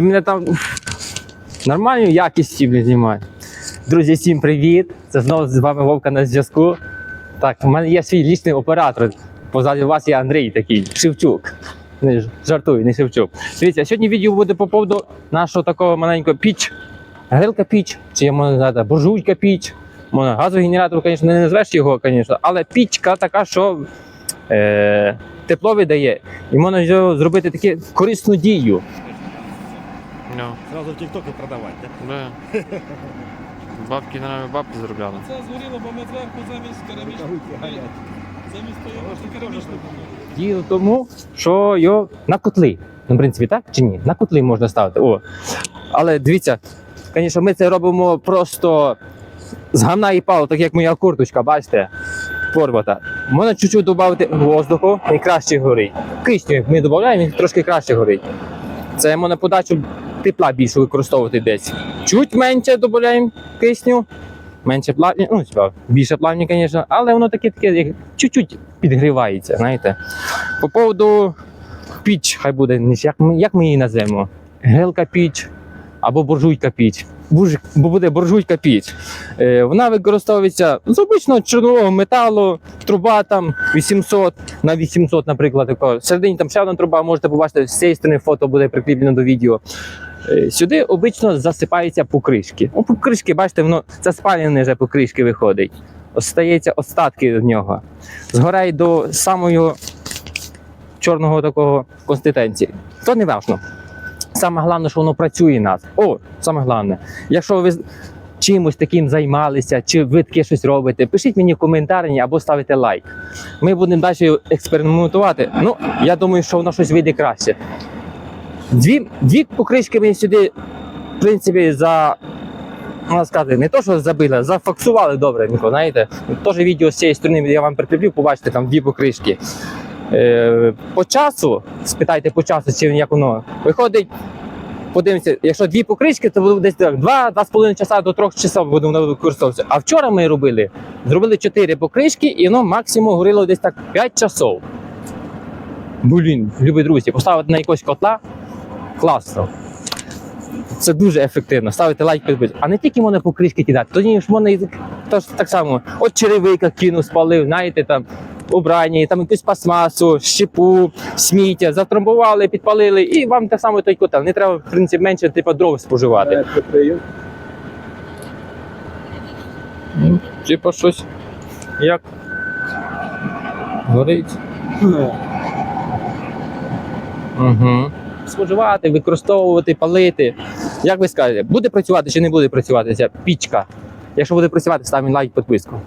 Мене там нормальну якість блін. Друзі, всім привіт! Це знову з вами Вовка на зв'язку. Так, в мене є свій лічний оператор. Позаду вас є Андрій такий, Шевчук. Не жартую, не Шевчук. Дивіться, сьогодні відео буде по поводу нашого такого маленького піч. Грилка піч, чи я можу сказати, буржуйка піч. Газогенератор, звісно, не назвеш його, звісно, але пічка така, що е, тепло видає. І можна зробити таку корисну дію. Ну, Сразу в ТикТоке продавать, да? да. Бабки на нами бабки заробляли. Це згоріло, бо ми зверху замість керамічного замість того керамічного Діло тому, що його на котли. Ну, в принципі, так чи ні? На котли можна ставити. О. Але дивіться, звісно, ми це робимо просто з гамна і палу, так як моя курточка, бачите, порвата. Можна чуть-чуть додати воздуху і краще горить. Кисню як ми додаємо, він трошки краще горить. Це можна подачу тепла більше використовувати десь. Чуть менше додаємо кисню, менше плавні, ну, більше плавні, звісно, але воно таке таке, чуть-чуть підгрівається, знаєте. По поводу піч, хай буде, як ми, як ми її назвемо? Гелка піч або буржуйка піч. Бо буде буржуйка піч. Е, вона використовується з обичного чорнового металу, труба там 800 на 800, наприклад. Такого. Всередині там ще одна труба, можете побачити, з цієї сторони фото буде прикріплено до відео. Е, Сюди обично засипаються покришки. Ну, покришки, бачите, воно це спалене вже покришки виходить. Остається остатки від нього. Згорає до самого чорного такого консистенції. То не важно. Саме головне, що воно працює нас. О, саме головне. Якщо ви чимось таким займалися, чи ви таке щось робите, пишіть мені в коментарі або ставите лайк. Ми будемо далі експериментувати. Ну, я думаю, що воно щось вийде краще. Дві, дві покришки ми сюди, в принципі, за. Можна сказати, не то, що забили, зафіксували добре, знаєте. Теж відео з цієї сторони я вам прикріплю, побачите там дві покришки. Е, по часу, спитайте по часу, чи як воно виходить. Подивимося, якщо дві покришки, то буде десь так, 2-2,5 часа до 3 часов буде воно використовуватися. А вчора ми робили, зробили 4 покришки, і воно максимум горіло десь так 5 часов. Блін, любі друзі, поставити на якогось котла класно. Це дуже ефективно. Ставити лайк підбити. А не тільки можна покришки кидати, тоді ж можна і тож так само. От черевика кинув, спалив, знаєте, там убрання, там якусь пластмасу, щепу, сміття, затрамбували, підпалили, і вам так само той котел. Не треба, в принципі, менше типу, дров споживати. Ну, Типа щось. Як? Горить. Угу. Споживати, використовувати, палити. Як ви скажете, буде працювати чи не буде працювати ця пічка? Якщо буде працювати, ставимо лайк, підписку.